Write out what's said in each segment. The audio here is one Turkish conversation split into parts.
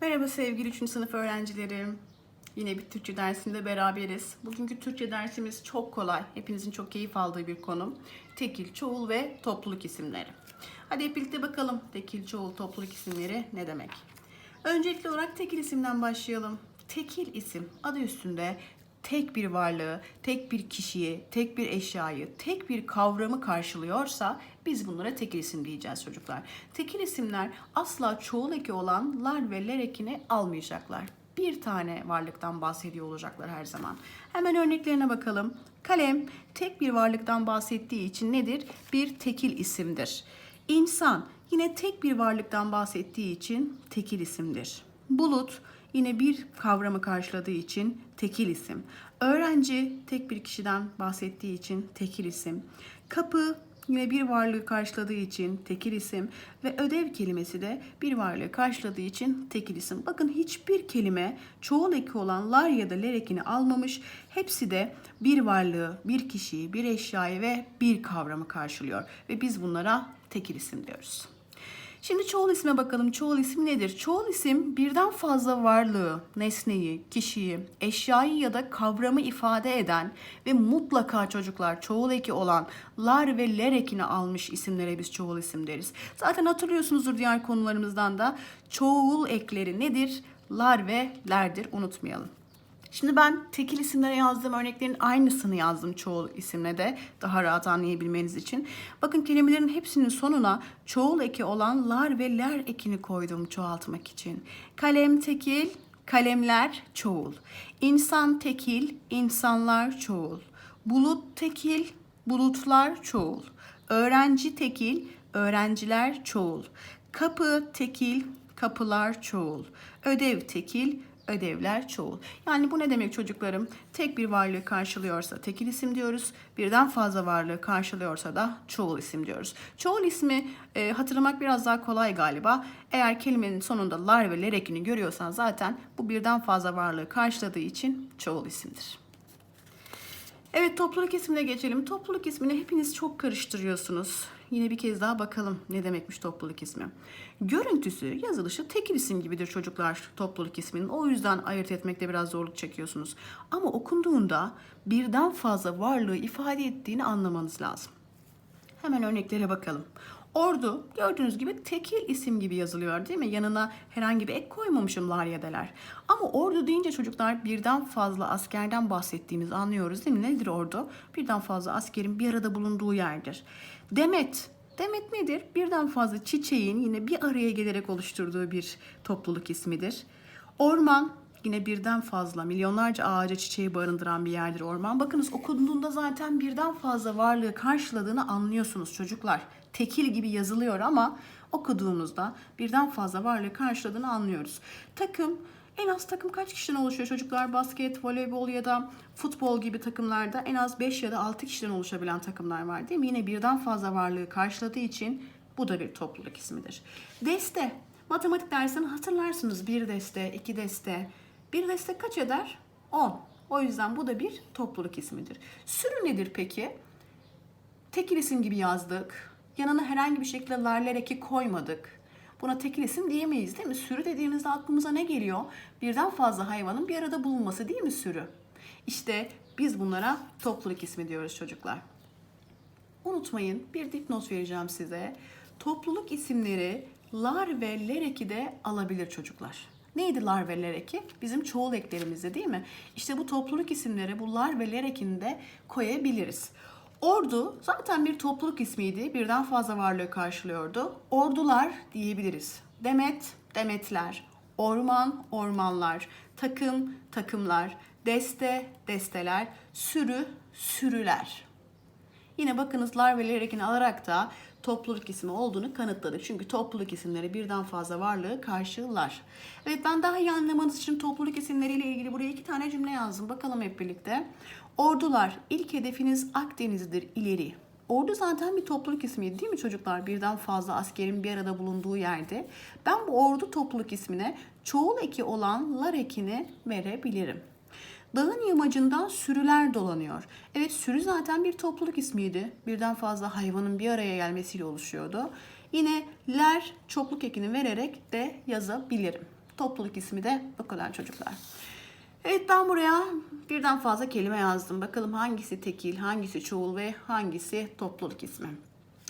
Merhaba sevgili 3. sınıf öğrencilerim. Yine bir Türkçe dersinde beraberiz. Bugünkü Türkçe dersimiz çok kolay. Hepinizin çok keyif aldığı bir konu. Tekil, çoğul ve topluluk isimleri. Hadi hep birlikte bakalım tekil, çoğul, topluluk isimleri ne demek? Öncelikli olarak tekil isimden başlayalım. Tekil isim adı üstünde tek bir varlığı, tek bir kişiyi, tek bir eşyayı, tek bir kavramı karşılıyorsa biz bunlara tekil isim diyeceğiz çocuklar. Tekil isimler asla çoğul eki olan lar ve ler ekini almayacaklar. Bir tane varlıktan bahsediyor olacaklar her zaman. Hemen örneklerine bakalım. Kalem tek bir varlıktan bahsettiği için nedir? Bir tekil isimdir. İnsan yine tek bir varlıktan bahsettiği için tekil isimdir. Bulut yine bir kavramı karşıladığı için tekil isim. Öğrenci tek bir kişiden bahsettiği için tekil isim. Kapı yine bir varlığı karşıladığı için tekil isim ve ödev kelimesi de bir varlığı karşıladığı için tekil isim. Bakın hiçbir kelime çoğul eki olan lar ya da ler ekini almamış. Hepsi de bir varlığı, bir kişiyi, bir eşyayı ve bir kavramı karşılıyor ve biz bunlara tekil isim diyoruz. Şimdi çoğul isme bakalım. Çoğul isim nedir? Çoğul isim birden fazla varlığı, nesneyi, kişiyi, eşyayı ya da kavramı ifade eden ve mutlaka çocuklar çoğul eki olan lar ve ler ekini almış isimlere biz çoğul isim deriz. Zaten hatırlıyorsunuzdur diğer konularımızdan da çoğul ekleri nedir? Lar ve lerdir. Unutmayalım. Şimdi ben tekil isimlere yazdığım örneklerin aynısını yazdım çoğul isimle de daha rahat anlayabilmeniz için. Bakın kelimelerin hepsinin sonuna çoğul eki olan lar ve ler ekini koydum çoğaltmak için. Kalem tekil, kalemler çoğul. İnsan tekil, insanlar çoğul. Bulut tekil, bulutlar çoğul. Öğrenci tekil, öğrenciler çoğul. Kapı tekil, kapılar çoğul. Ödev tekil, ödevler çoğul. Yani bu ne demek çocuklarım? Tek bir varlığı karşılıyorsa tekil isim diyoruz. Birden fazla varlığı karşılıyorsa da çoğul isim diyoruz. Çoğul ismi e, hatırlamak biraz daha kolay galiba. Eğer kelimenin sonunda lar ve ler ekini görüyorsan zaten bu birden fazla varlığı karşıladığı için çoğul isimdir. Evet topluluk ismine geçelim. Topluluk ismini hepiniz çok karıştırıyorsunuz. Yine bir kez daha bakalım ne demekmiş topluluk ismi. Görüntüsü, yazılışı tekil isim gibidir çocuklar topluluk isminin. O yüzden ayırt etmekte biraz zorluk çekiyorsunuz. Ama okunduğunda birden fazla varlığı ifade ettiğini anlamanız lazım. Hemen örneklere bakalım. Ordu gördüğünüz gibi tekil isim gibi yazılıyor değil mi? Yanına herhangi bir ek koymamışım lar ya deler. Ama ordu deyince çocuklar birden fazla askerden bahsettiğimizi anlıyoruz değil mi? Nedir ordu? Birden fazla askerin bir arada bulunduğu yerdir. Demet. Demet nedir? Birden fazla çiçeğin yine bir araya gelerek oluşturduğu bir topluluk ismidir. Orman Yine birden fazla, milyonlarca ağaca çiçeği barındıran bir yerdir orman. Bakınız okunduğunda zaten birden fazla varlığı karşıladığını anlıyorsunuz çocuklar. Tekil gibi yazılıyor ama okuduğumuzda birden fazla varlığı karşıladığını anlıyoruz. Takım, en az takım kaç kişiden oluşuyor çocuklar? Basket, voleybol ya da futbol gibi takımlarda en az 5 ya da 6 kişiden oluşabilen takımlar var değil mi? Yine birden fazla varlığı karşıladığı için bu da bir topluluk ismidir. Deste, matematik dersini hatırlarsınız. Bir deste, iki deste, bir deste kaç eder? 10. O yüzden bu da bir topluluk ismidir. Sürü nedir peki? Tekil isim gibi yazdık. Yanına herhangi bir şekilde larler eki koymadık. Buna tekil isim diyemeyiz değil mi? Sürü dediğimizde aklımıza ne geliyor? Birden fazla hayvanın bir arada bulunması değil mi sürü? İşte biz bunlara topluluk ismi diyoruz çocuklar. Unutmayın bir dipnot vereceğim size. Topluluk isimleri lar ve ler eki de alabilir çocuklar. Neydi lar ve ler eki? Bizim çoğul eklerimizde değil mi? İşte bu topluluk isimleri bu lar ve ler ekini de koyabiliriz. Ordu zaten bir topluluk ismiydi. Birden fazla varlığı karşılıyordu. Ordular diyebiliriz. Demet, demetler. Orman, ormanlar. Takım, takımlar. Deste, desteler. Sürü, sürüler. Yine bakınız lar ve ler ekini alarak da topluluk ismi olduğunu kanıtladık. Çünkü topluluk isimleri birden fazla varlığı karşılar. Evet ben daha iyi anlamanız için topluluk isimleriyle ilgili buraya iki tane cümle yazdım. Bakalım hep birlikte. Ordular ilk hedefiniz Akdeniz'dir ileri. Ordu zaten bir topluluk ismiydi değil mi çocuklar? Birden fazla askerin bir arada bulunduğu yerde. Ben bu ordu topluluk ismine çoğul eki olan lar ekini verebilirim. Dağın yamacından sürüler dolanıyor. Evet sürü zaten bir topluluk ismiydi. Birden fazla hayvanın bir araya gelmesiyle oluşuyordu. Yine ler çokluk ekini vererek de yazabilirim. Topluluk ismi de bu kadar çocuklar. Evet ben buraya birden fazla kelime yazdım. Bakalım hangisi tekil, hangisi çoğul ve hangisi topluluk ismi.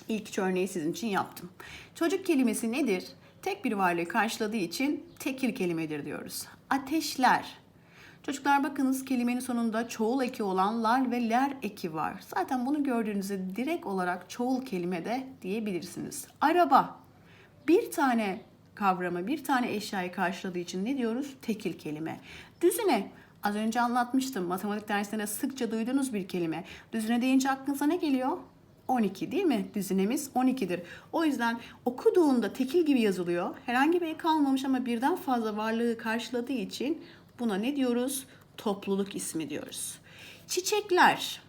İlk örneği sizin için yaptım. Çocuk kelimesi nedir? Tek bir varlığı karşıladığı için tekil kelimedir diyoruz. Ateşler. Çocuklar bakınız kelimenin sonunda çoğul eki olan lar ve ler eki var. Zaten bunu gördüğünüzde direkt olarak çoğul kelime de diyebilirsiniz. Araba. Bir tane kavramı, bir tane eşyayı karşıladığı için ne diyoruz? Tekil kelime. Düzine. Az önce anlatmıştım. Matematik derslerinde sıkça duyduğunuz bir kelime. Düzine deyince aklınıza ne geliyor? 12 değil mi? Düzinemiz 12'dir. O yüzden okuduğunda tekil gibi yazılıyor. Herhangi bir kalmamış ama birden fazla varlığı karşıladığı için buna ne diyoruz? Topluluk ismi diyoruz. Çiçekler.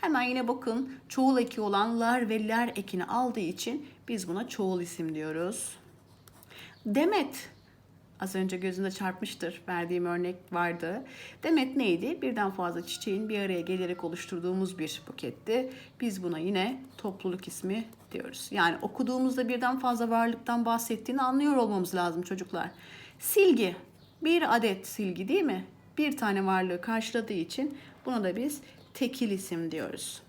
Hemen yine bakın çoğul eki olan lar ve ler ekini aldığı için biz buna çoğul isim diyoruz. Demet. Az önce gözünde çarpmıştır. Verdiğim örnek vardı. Demet neydi? Birden fazla çiçeğin bir araya gelerek oluşturduğumuz bir buketti. Biz buna yine topluluk ismi diyoruz. Yani okuduğumuzda birden fazla varlıktan bahsettiğini anlıyor olmamız lazım çocuklar. Silgi. Bir adet silgi değil mi? Bir tane varlığı karşıladığı için buna da biz tekil isim diyoruz.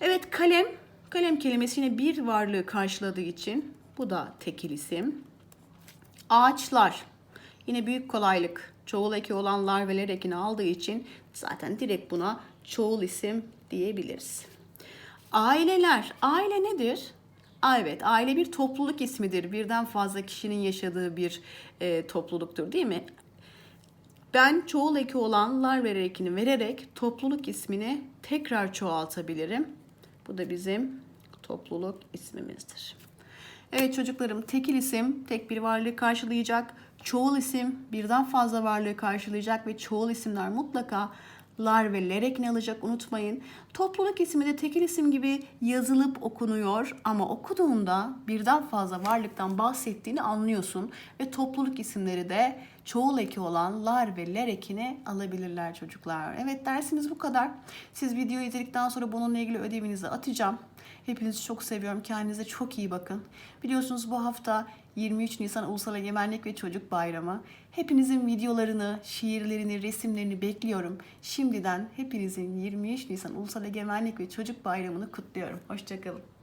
Evet kalem. Kalem kelimesi yine bir varlığı karşıladığı için bu da tekil isim. Ağaçlar. Yine büyük kolaylık. Çoğul eki olan lar ve ler ekini aldığı için zaten direkt buna çoğul isim diyebiliriz. Aileler. Aile nedir? Aa, Evet, aile bir topluluk ismidir. Birden fazla kişinin yaşadığı bir e, topluluktur değil mi? Ben çoğul eki olan lar ve ler ekini vererek topluluk ismini tekrar çoğaltabilirim. Bu da bizim topluluk ismimizdir. Evet çocuklarım tekil isim tek bir varlığı karşılayacak. Çoğul isim birden fazla varlığı karşılayacak ve çoğul isimler mutlaka lar ve ler ekini alacak unutmayın. Topluluk ismi de tekil isim gibi yazılıp okunuyor ama okuduğunda birden fazla varlıktan bahsettiğini anlıyorsun ve topluluk isimleri de çoğul eki olan lar ve ler ekini alabilirler çocuklar. Evet dersimiz bu kadar. Siz videoyu izledikten sonra bununla ilgili ödevinizi atacağım. Hepinizi çok seviyorum. Kendinize çok iyi bakın. Biliyorsunuz bu hafta 23 Nisan Ulusal Egemenlik ve Çocuk Bayramı. Hepinizin videolarını, şiirlerini, resimlerini bekliyorum. Şimdiden hepinizin 23 Nisan Ulusal Egemenlik ve Çocuk Bayramı'nı kutluyorum. Hoşçakalın.